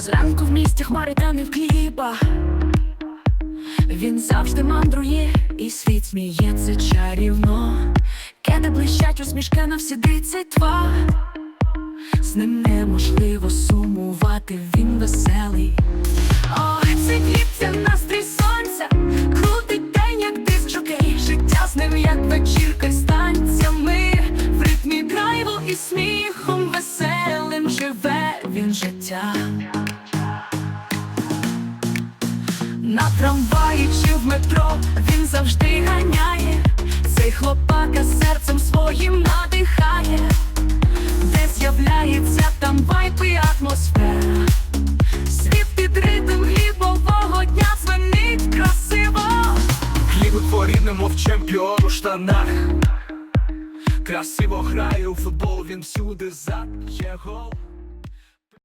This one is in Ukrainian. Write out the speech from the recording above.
Зранку в місті хмари та не в кліпах Він завжди мандрує, і світ сміється чарівно. Кеди блищать усмішка на всі тридцять два. З ним неможливо сумувати, він веселий. О, це кліп, настрій сонця, крутить день, як диск жокей Життя з ним, як вечірка з танцями, в ритмі драйву і сміхом веселим живе він життя. На трамваї чи в метро він завжди ганяє, цей хлопака серцем своїм надихає, де з'являється там вайб і атмосфера. Світ під ритм глібового дня звенить красиво. Хліб у творі, немов чемпіон у штанах. Красиво грає у футбол, він всюди за є гол.